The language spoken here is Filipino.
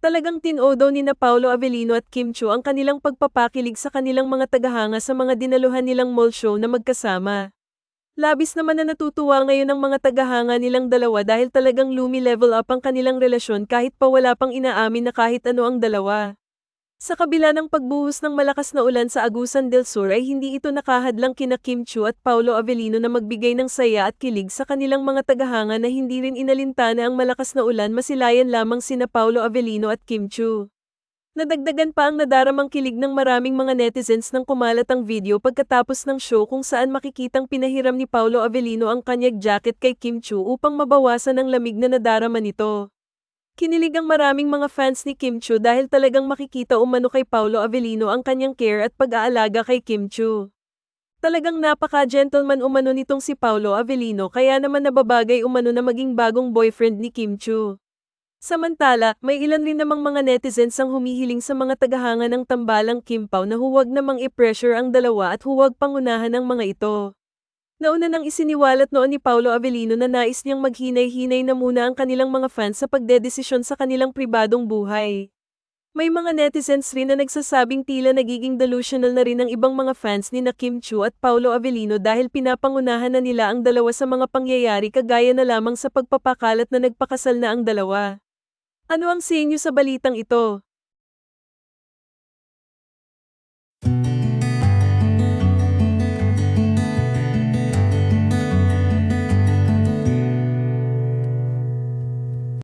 Talagang tinodo ni na Paolo Avellino at Kim Chu ang kanilang pagpapakilig sa kanilang mga tagahanga sa mga dinaluhan nilang mall show na magkasama. Labis naman na natutuwa ngayon ang mga tagahanga nilang dalawa dahil talagang lumi level up ang kanilang relasyon kahit pa wala pang inaamin na kahit ano ang dalawa. Sa kabila ng pagbuhos ng malakas na ulan sa Agusan del Sur ay hindi ito nakahadlang kina Kim Chu at Paulo Avellino na magbigay ng saya at kilig sa kanilang mga tagahanga na hindi rin inalintana ang malakas na ulan masilayan lamang sina Paulo Avellino at Kim Chu. Nadagdagan pa ang nadaramang kilig ng maraming mga netizens nang kumalat ang video pagkatapos ng show kung saan makikitang pinahiram ni Paulo Avellino ang kanyang jacket kay Kim Chu upang mabawasan ang lamig na nadarama nito. Kinilig ang maraming mga fans ni Kim Chu dahil talagang makikita umano kay Paulo Avellino ang kanyang care at pag-aalaga kay Kim Chu. Talagang napaka-gentleman umano nitong si Paulo Avellino kaya naman nababagay umano na maging bagong boyfriend ni Kim Chu. Samantala, may ilan rin namang mga netizens ang humihiling sa mga tagahanga ng tambalang Kim Pao na huwag namang i-pressure ang dalawa at huwag pangunahan ang mga ito. Nauna nang isiniwalat noon ni Paulo Avellino na nais niyang maghinay-hinay na muna ang kanilang mga fans sa pagdedesisyon sa kanilang pribadong buhay. May mga netizens rin na nagsasabing tila nagiging delusional na rin ang ibang mga fans ni na Kim Chu at Paulo Avellino dahil pinapangunahan na nila ang dalawa sa mga pangyayari kagaya na lamang sa pagpapakalat na nagpakasal na ang dalawa. Ano ang sa inyo sa balitang ito?